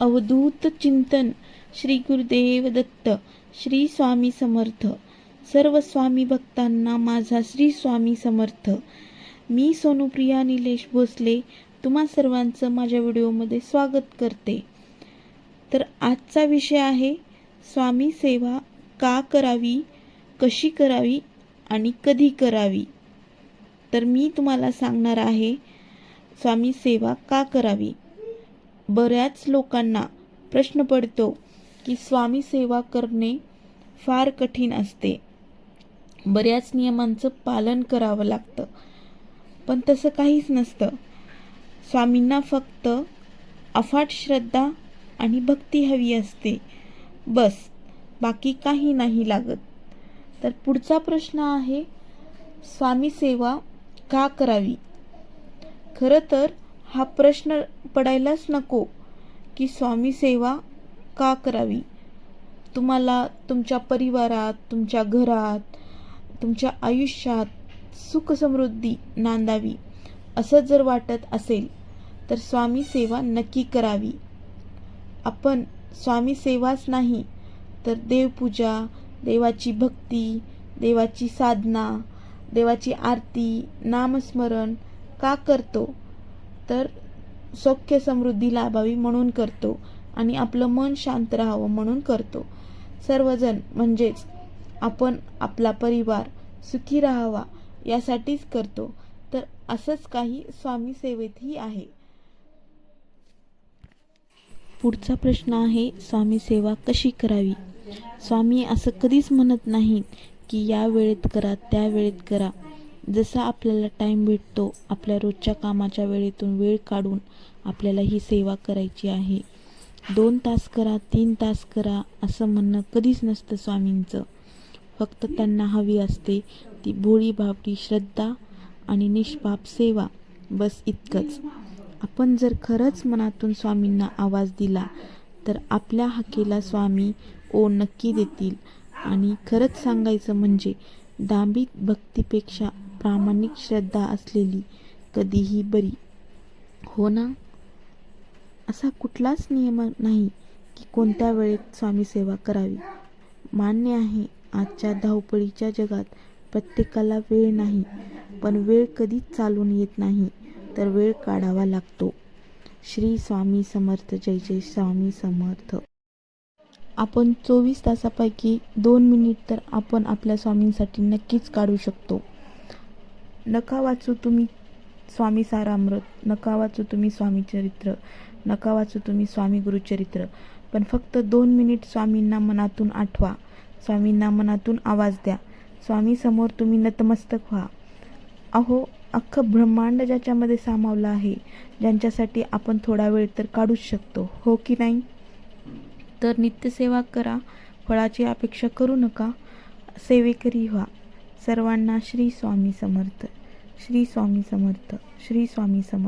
अवधूत चिंतन श्री गुरुदेव दत्त श्री स्वामी समर्थ. सर्व स्वामी भक्तांना माझा श्री स्वामी समर्थ. मी सोनुप्रिया निलेश भोसले तुम्हा सर्वांचं माझ्या व्हिडिओमध्ये स्वागत करते. तर आजचा विषय आहे स्वामी सेवा का करावी कशी करावी आणि कधी करावी? तर मी तुम्हाला सांगणार आहे स्वामी सेवा का करावी? बऱ्याच लोकांना प्रश्न पडतो की स्वामी सेवा करणे फार कठीण असते. बऱ्याच नियमांचं पालन करावं लागतं. पण तसं काहीच नसतं. स्वामींना फक्त अफाट श्रद्धा आणि भक्ती हवी असते. बस बाकी काही नाही लागत. तर पुढचा प्रश्न आहे स्वामी सेवा का करावी? खरं तर हा प्रश्न पडायलाच नको की स्वामी सेवा का करावी? तुम्हाला तुमच्या परिवारात तुमच्या घरात तुमच्या आयुष्यात सुखसमृद्धी नांदावी असं जर वाटत असेल तर स्वामी सेवा नक्की करावी. आपण स्वामी सेवाच नाही तर देवपूजा देवाची भक्ती देवाची साधना देवाची आरती नामस्मरण का करतो? तर सौख्य समृद्धी लाभावी म्हणून करतो आणि आपलं मन शांत राहावं म्हणून करतो. सर्वजण म्हणजेच आपण आपला परिवार सुखी राहावा यासाठीच करतो. तर असंच काही स्वामी सेवेतही आहे. पुढचा प्रश्न आहे स्वामी सेवा कशी करावी? स्वामी असं कधीच म्हणत नाहीत की या वेळेत करा त्या वेळेत करा. जसा आपल्याला टाईम भेटतो आपल्या रोजच्या कामाच्या वेळेतून वेळ काढून आपल्याला ही सेवा करायची आहे. दोन तास करा तीन तास करा असं म्हणणं कधीच नसतं स्वामींचं. फक्त त्यांना हवी असते ती भोळी भावटी श्रद्धा आणि निष्पाप सेवा. बस इतकंच. आपण जर खरंच मनातून स्वामींना आवाज दिला तर आपल्या हाकेला स्वामी ओ नक्की देतील. आणि खरंच सांगायचं म्हणजे दांभिक भक्तीपेक्षा प्रामाणिक श्रद्धा असलेली कधीही बरी. हो ना? असा कुठलाच नियम नाही की कोणत्या वेळेत स्वामी सेवा करावी. मान्य आहे आजच्या धावपळीच्या जगात प्रत्येकाला वेळ नाही पण वेळ कधीच चालून येत नाही तर वेळ काढावा लागतो. श्री स्वामी समर्थ जय जय स्वामी समर्थ. आपण चोवीस तासापैकी दोन मिनिट तर आपण आपल्या स्वामींसाठी नक्कीच काढू शकतो. नका वाचू तुम्ही स्वामी सारामृत नका वाचू तुम्ही स्वामी चरित्र नका वाचू तुम्ही स्वामी गुरुचरित्र. पण फक्त दोन मिनिट स्वामींना मनातून आठवा. स्वामींना मनातून आवाज द्या. स्वामीसमोर तुम्ही नतमस्तक व्हा. अहो अख्खं ब्रह्मांड ज्याच्यामध्ये सामावलं आहे ज्यांच्यासाठी आपण थोडा वेळ तर काढूच शकतो हो की नाही? तर नित्यसेवा करा फळाची अपेक्षा करू नका सेवेकरी व्हा. सर्वांना श्री स्वामी समर्थ. श्री स्वामी समर्थ. श्री स्वामी समर्थ.